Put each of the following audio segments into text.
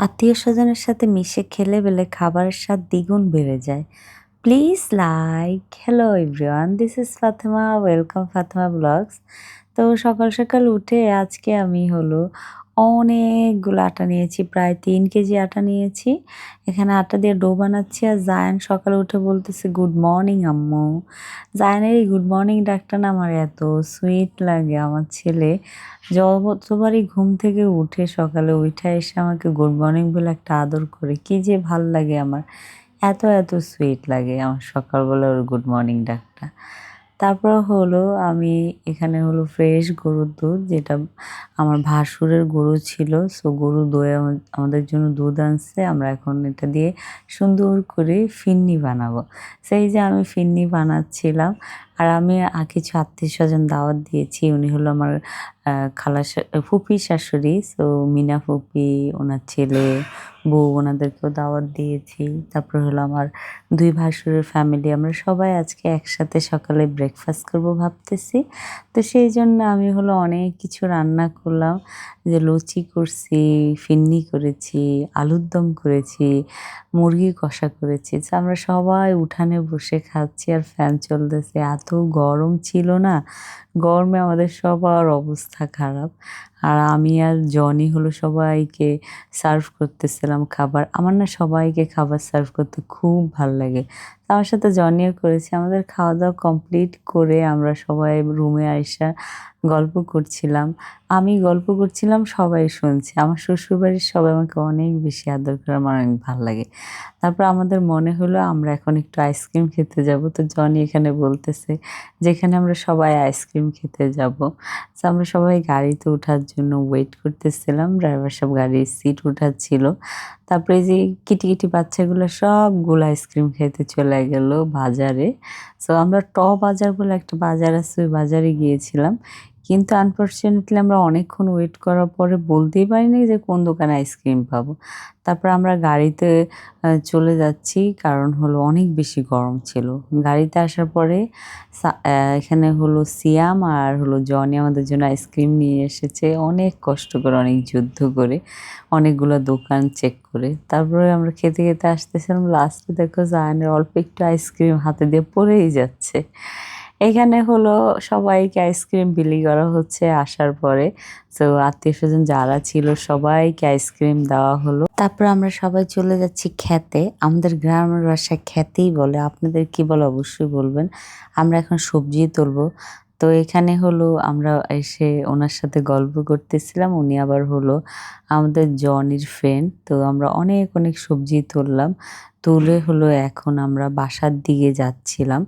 আত্মীয় স্বজনের সাথে মিশে খেলে বেলে খাবারের স্বাদ দ্বিগুণ বেড়ে যায়। Please like hello everyone this is Fatema welcome Fatema blogs তো সকাল সকাল উঠে আজকে আমি হলো অনেকগুলো আটা নিয়েছি, প্রায় তিন কেজি আটা নিয়েছি। এখানে আটা দিয়ে ডো বানাচ্ছি আর জায়ান সকালে উঠে বলতেছে, গুড মর্নিং আম্মু। জায়ানের এই গুড মর্নিং ডাকটা না আমার এত সুইট লাগে, আমার ছেলে যতবারই ঘুম থেকে উঠে সকালে উঠে এসে আমাকে গুড মর্নিং বলে একটা আদর করে, কি যে ভালো লাগে আমার। এত এত সুইট লাগে আমার সকালবেলা ওর গুড মর্নিং ডাকটা। তারপর হলো আমি এখানে হলো ফ্রেশ গরুর দুধ, যেটা আমার ভাসুরের গরু ছিল। সো গরু দয়ে আমাদের জন্য দুধ আনছে। আমরা এখন এটা দিয়ে সুন্দর করে ফিন্নি বানাবো। সেই যে আমি ফিন্নি বানাচ্ছিলাম, আর আমি কিছু আত্মীয় স্বজন দাওয়াত দিয়েছি। উনি হলো আমার খালা ফুপি শাশুড়ি। সো মিনা ফুপি, ওনার ছেলে বউ ওনাদেরকেও দাওয়াত দিয়েছি। তারপর হলো আমার দুই ভাসুরের ফ্যামিলি আমরা সবাই আজকে একসাথে সকালে ব্রেকফাস্ট করব ভাবতেছি। তো সেই জন্য আমি হলো অনেক কিছু রান্না করলাম। যে লুচি করছি, ফিন্নি করেছি, আলুর দম করেছি, মুরগি কষা করেছি। তো আমরা সবাই উঠানে বসে খাচ্ছি আর ফ্যান চলতেছে। এত গরম ছিল না, গরমে আমাদের সবার অবস্থা খারাপ। আর আমি আর জনি হলো সবাইকে সার্ভ করতেছিলাম খাবার। আমার না সবাইকে খাবার সার্ভ করতে খুব ভালো লাগে। আমার সাথে জনিও করেছি। আমাদের খাওয়া দাওয়া কমপ্লিট করে আমরা সবাই রুমে আইসা গল্প করছিলাম। আমি গল্প করছিলাম, সবাই শুনছে। আমার শ্বশুরবাড়ির সবাই আমাকে অনেক বেশি আদর করে, আমার অনেক ভালো লাগে। তারপর আমাদের মনে হলো, আমরা এখন একটু আইসক্রিম খেতে যাব। তো জনি এখানে বলতেছে, যেখানে আমরা সবাই আইসক্রিম খেতে যাব। তো আমরা সবাই গাড়িতে ওঠার জন্য ওয়েট করতেছিলাম। ড্রাইভার সব গাড়ির সিট উঠাচ্ছিল। তারপরে যে কিটি কিটি বাচ্চাগুলো সবগুলো আইসক্রিম খেতে চলে গেল বাজারে। সো আমরা ট বাজার বলে একটা বাজার আছে ওই বাজারে গিয়েছিলাম। কিন্তু আনফর্চুনেটলি আমরা অনেকক্ষণ ওয়েট করার পরে বলতেই পারিনি যে কোন দোকানে আইসক্রিম পাবো। তারপর আমরা গাড়িতে চলে যাচ্ছি, কারণ হলো অনেক বেশি গরম ছিল। গাড়িতে আসার পরে এখানে হলো সিয়াম আর হলো জনি আমাদের জন্য আইসক্রিম নিয়ে এসেছে। অনেক কষ্ট করে, অনেক যুদ্ধ করে, অনেকগুলো দোকান চেক করে। তারপরে আমরা খেতে খেতে আসতেছিলাম। লাস্টে দেখো জাহানের অল্প একটু আইসক্রিম হাতে দিয়ে পড়েই যাচ্ছে। এখানে হলো সবাইকে আইসক্রিম বিলি করা হচ্ছে আসার পরে। তো আত্মীয় স্বজন যারা ছিল সবাইকে আইসক্রিম দেওয়া হলো। তারপর আমরা সবাই চলে যাচ্ছি খেতে। আমাদের গ্রামের বাসায় খেতেই বলে। আপনাদের কি বলে অবশ্যই বলবেন। আমরা এখন সবজি তুলবো। তো এখানে হলো আমরা এসে ওনার সাথে গল্প করতেছিলাম, উনি আবার হলো আমাদের জনির ফ্রেন্ড তো আমরা অনেক অনেক সবজি তুললাম, তুলে হলো এখন আমরা বাসার দিকে যাচ্ছিলাম।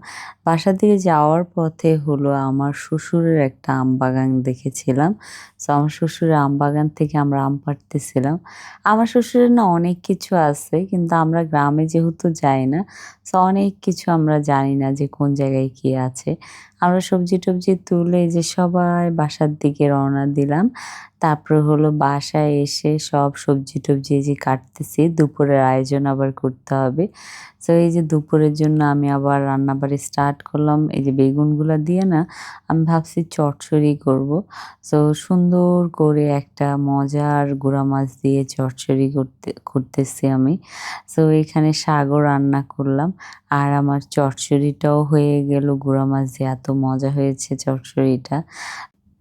বাসার দিকে যাওয়ার পথে হলো আমার শ্বশুরের একটা আম বাগান দেখেছিলাম। তো আমার শ্বশুরের আম বাগান থেকে আমরা আম পাড়তেছিলাম। আমার শ্বশুরের না অনেক কিছু আছে, কিন্তু আমরা গ্রামে যেহেতু যাই না, তো অনেক কিছু আমরা জানি না যে কোন জায়গায় কি আছে। আমরা সবজি টবজি তুলে যে সবাই বাসার দিকে রওনা দিলাম। তারপরে হলো বাসায় এসে সব সবজি টবজি যে কাটতেছি। দুপুরের আয়োজন আবার করতে হবে। তো এই যে দুপুরের জন্য আমি আবার রান্নাবাড়ি স্টার্ট করলাম। এই যে বেগুনগুলো দিয়ে না, আমি ভাবছি চটচড়ি করব। তো সুন্দর করে একটা মজার গুঁড়া মাছ দিয়ে চটচড়ি করতে, করতেছি আমি। তো এখানে শাকও রান্না করলাম। আর আমার চটচড়িটাও হয়ে গেল গুঁড়া মাছ দিয়ে। এত মজা হয়েছে চটচড়িটা।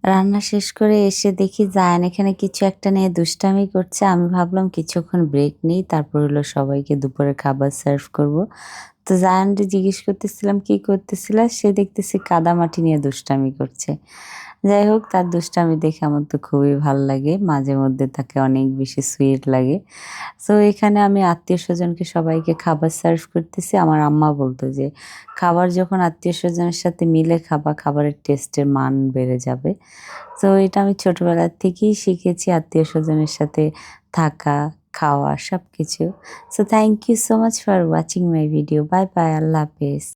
রান্না শেষ করে এসে দেখি জায়ান এখানে কিছু একটা নিয়ে দুষ্টামি করছে। আমি ভাবলাম কিছুক্ষণ ব্রেক নেই, তারপর হলো সবাইকে দুপুরে খাবার সার্ভ করব। তো জায়ানকে জিজ্ঞেস করতেছিলাম, কি করতেছিল? সে দেখতেছি কাদা মাটি নিয়ে দুষ্টামি করছে। যাই হোক, তার দুষ্টামি দেখে আমার তো খুবই ভালো লাগে। মাঝে মধ্যে তাকে অনেক বেশি সুইট লাগে। সো এখানে আমি আত্মীয় স্বজনকে সবাইকে খাবার সার্ভ করতেছি। আমার আম্মা বলতো যে, খাবার যখন আত্মীয় স্বজনের সাথে মিলে খাবা, খাবারের টেস্টের মান বেড়ে যাবে। তো এটা আমি ছোটবেলার থেকেই শিখেছি আত্মীয় স্বজনের সাথে থাকা, খাওয়া সব কিছু so thank you so much for watching my video bye bye আল্লাহ হাফেজ।